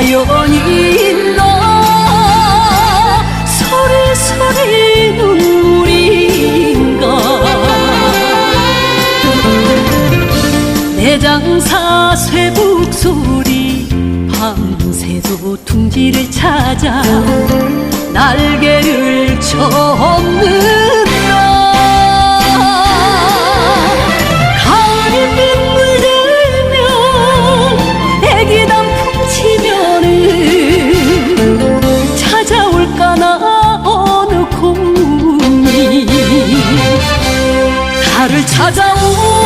사연이너 소리소리 눈물인가? 내 장사 쇠북 소리 밤새도 둥지를 찾아 날개를 나를 찾아오.